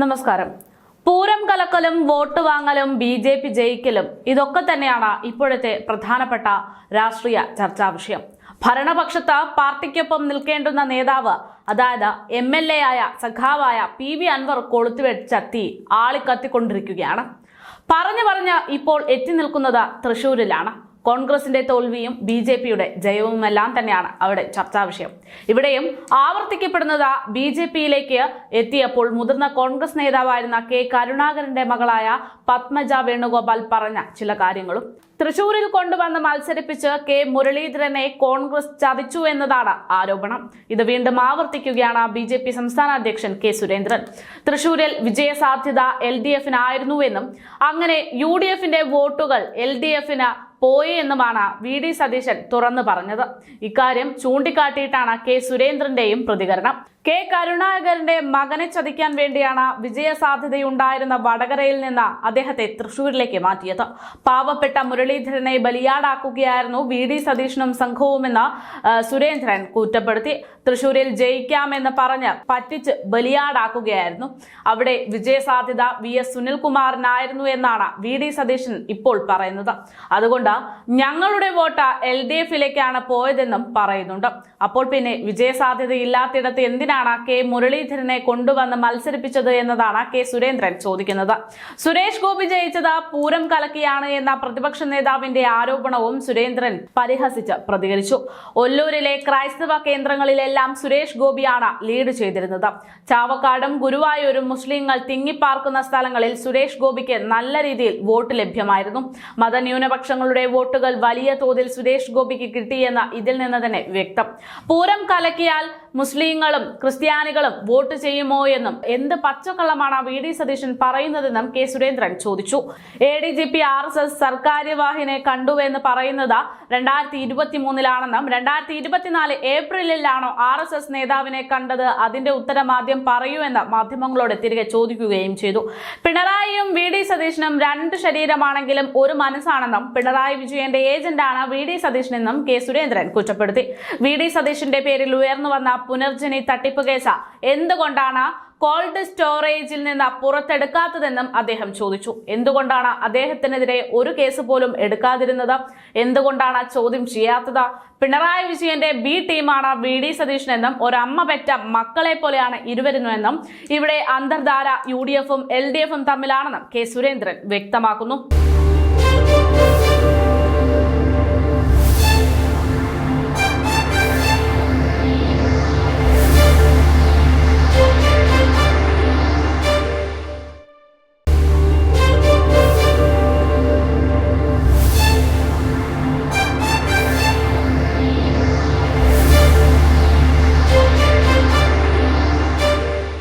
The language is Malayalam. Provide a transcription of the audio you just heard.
നമസ്കാരം. പൂരം കലക്കലും വോട്ട് വാങ്ങലും ബി ജെ പി ജയിക്കലും ഇതൊക്കെ തന്നെയാണ് ഇപ്പോഴത്തെ പ്രധാനപ്പെട്ട രാഷ്ട്രീയ ചർച്ചാ വിഷയം. ഭരണപക്ഷത്ത് പാർട്ടിക്കൊപ്പം നിൽക്കേണ്ടുന്ന നേതാവ് അതായത് എം എൽ എ ആയ സഖാവായ പി വി അൻവർ കൊളുത്തുവെച്ച തീ ആളിക്കത്തിക്കൊണ്ടിരിക്കുകയാണ്. പറഞ്ഞു പറഞ്ഞ് ഇപ്പോൾ എത്തി നിൽക്കുന്നത് തൃശൂരിലാണ് കോൺഗ്രസിന്റെ തോൽവിയും ബി ജെ പിയുടെ ജയവുമെല്ലാം തന്നെയാണ് അവിടെ ചർച്ചാ വിഷയം. ഇവിടെയും ആവർത്തിക്കപ്പെടുന്നത് ബി ജെ പിയിലേക്ക് എത്തിയപ്പോൾ മുതിർന്ന കോൺഗ്രസ് നേതാവായിരുന്ന കെ കരുണാകരന്റെ മകളായ പത്മജ വേണുഗോപാൽ പറഞ്ഞ ചില കാര്യങ്ങളും. തൃശൂരിൽ കൊണ്ടുവന്ന് മത്സരിപ്പിച്ച് കെ മുരളീധരനെ കോൺഗ്രസ് ചതിച്ചു എന്നതാണ് ആരോപണം. ഇത് വീണ്ടും ആവർത്തിക്കുകയാണ് ബി ജെ പി സംസ്ഥാന അധ്യക്ഷൻ കെ സുരേന്ദ്രൻ. തൃശൂരിൽ വിജയസാധ്യത എൽ ഡി എഫിനായിരുന്നുവെന്നും അങ്ങനെ യു ഡി എഫിന്റെ വോട്ടുകൾ എൽ ഡി എഫിന് പോയി എന്നുമാണ് വി ഡി സതീശൻ തുറന്നു പറഞ്ഞത്. ഇക്കാര്യം ചൂണ്ടിക്കാട്ടിയിട്ടാണ് കെ സുരേന്ദ്രന്റെയും പ്രതികരണം. കെ കരുണാകരന്റെ മകനെ ചതിക്കാൻ വേണ്ടിയാണ് വിജയസാധ്യതയുണ്ടായിരുന്ന വടകരയിൽ നിന്ന് അദ്ദേഹത്തെ തൃശൂരിലേക്ക് മാറ്റിയത്. പാവപ്പെട്ട മുരളീധരനെ ബലിയാടാക്കുകയായിരുന്നു വി ഡി സതീശനും സംഘവുമെന്ന് സുരേന്ദ്രൻ കുറ്റപ്പെടുത്തി. തൃശൂരിൽ ജയിക്കാമെന്ന് പറഞ്ഞ് പറ്റിച്ച് ബലിയാടാക്കുകയായിരുന്നു. അവിടെ വിജയസാധ്യത വി എസ് സുനിൽകുമാറിനായിരുന്നു എന്നാണ് വി ഡി സതീശൻ ഇപ്പോൾ പറയുന്നത്. അതുകൊണ്ട് ഞങ്ങളുടെ വോട്ട് എൽ ഡി എഫിലേക്കാണ് പോയതെന്നും പറയുന്നുണ്ട്. അപ്പോൾ പിന്നെ വിജയസാധ്യതയില്ലാത്തിടത്ത് എന്തിനാണ് കെ മുരളീധരനെ കൊണ്ടുവന്ന് മത്സരിപ്പിച്ചത് എന്നതാണ് കെ സുരേന്ദ്രൻ ചോദിക്കുന്നത്. സുരേഷ് ഗോപി ജയിച്ചത് പൂരം കലക്കിയാണ് എന്ന പ്രതിപക്ഷ നേതാവിന്റെ ആരോപണവും സുരേന്ദ്രൻ പരിഹസിച്ച് പ്രതികരിച്ചു. ഒല്ലൂരിലെ ക്രൈസ്തവ കേന്ദ്രങ്ങളിലെല്ലാം സുരേഷ് ഗോപിയാണ് ലീഡ് ചെയ്തിരുന്നത്. ചാവക്കാടും ഗുരുവായൂരും മുസ്ലിങ്ങൾ തിങ്ങിപ്പാർക്കുന്ന സ്ഥലങ്ങളിൽ സുരേഷ് ഗോപിക്ക് നല്ല രീതിയിൽ വോട്ട് ലഭ്യമായിരുന്നു. മതന്യൂനപക്ഷങ്ങളുടെ വോട്ടുകൾ വലിയ തോതിൽ സുരേഷ് ഗോപിക്ക് കിട്ടിയെന്ന് ഇതിൽ നിന്ന് തന്നെ വ്യക്തം. പൂരം കലക്കിയാൽ മുസ്ലിങ്ങളും ക്രിസ്ത്യാനികളും വോട്ട് ചെയ്യുമോ എന്നും എന്ത് പച്ചക്കള്ളമാണ് വി ഡി സതീശൻ പറയുന്നതെന്നും കെ സുരേന്ദ്രൻ ചോദിച്ചു. A D G P R S S സർക്കാര്യവാഹിനെ കണ്ടുവെന്ന് പറയുന്നത് രണ്ടായിരത്തി ഇരുപത്തി മൂന്നിലാണെന്നും രണ്ടായിരത്തി ഇരുപത്തിനാല് ഏപ്രിലിലാണോ ആർ എസ് എസ് നേതാവിനെ കണ്ടത്? അതിന്റെ ഉത്തരം ആദ്യം പറയൂ എന്ന് മാധ്യമങ്ങളോട് തിരികെ ചോദിക്കുകയും ചെയ്തു. പിണറായിയും വി ഡി സതീശനും രണ്ട് ശരീരമാണെങ്കിലും ഒരു മനസ്സാണെന്നും പിണറായി വിജയന്റെ ഏജന്റാണ് വി ഡി സതീശനെന്നും കെ സുരേന്ദ്രൻ കുറ്റപ്പെടുത്തി. വി ഡി സതീശന്റെ പേരിൽ ഉയർന്നു വന്ന പുനർജനി തട്ടിപ്പ് കേസ്. എന്തുകൊണ്ടാണ് കോൾഡ് സ്റ്റോറേജിൽ നിന്ന് പുറത്തെടുക്കാത്തതെന്നും അദ്ദേഹം ചോദിച്ചു. എന്തുകൊണ്ടാണ് അദ്ദേഹത്തിനെതിരെ ഒരു കേസ് പോലും എടുക്കാതിരുന്നത്? എന്തുകൊണ്ടാണ് ചോദ്യം ചെയ്യാത്തത്? പിണറായി വിജയന്റെ ബി ടീമാണ് വി ഡി സതീഷനെന്നും ഒരമ്മ പെറ്റ മക്കളെ പോലെയാണ് ഇരുവരുമെന്നും ഇവിടെ അന്തർധാര യു ഡി എഫും എൽ ഡി എഫും തമ്മിലാണെന്നും കെ സുരേന്ദ്രൻ വ്യക്തമാക്കുന്നു.